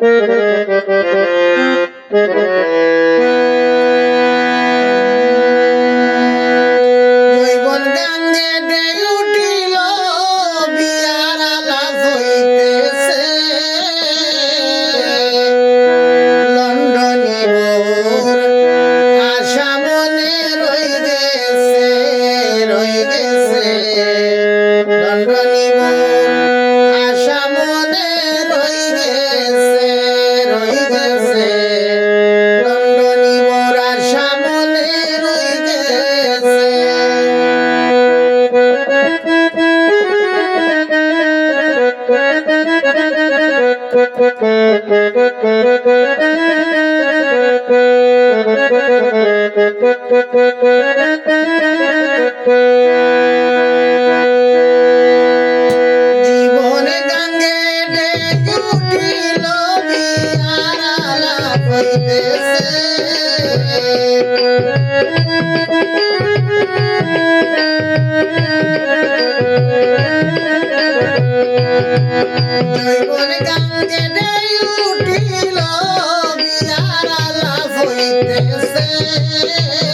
জৈবন Yeah.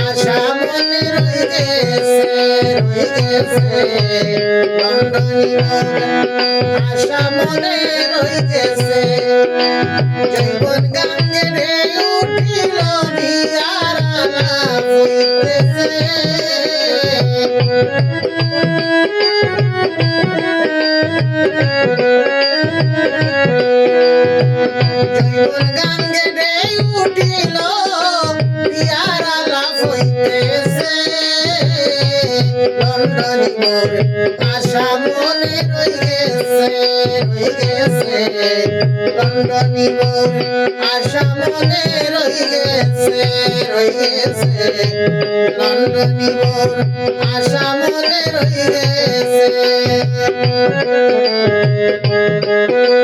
আশা মনে মোর আশা মনে রই গেছে জৈবন গাঙ্গে রে উঠিল বিয়ার হইতেছে মোর আশা মনে রই গেছে লন্ডনী মোর আশা মনে মনে রই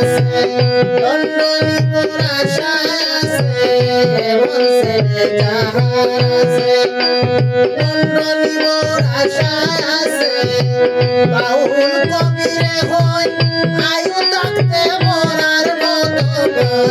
আছে, লন্ডনী মোর আশা আছে। এমন ছেলে যাহার আছে, লন্ডনী মোর আশা আছে। বাউল কবিরে আয়ু থাকতে মরার মতো মোর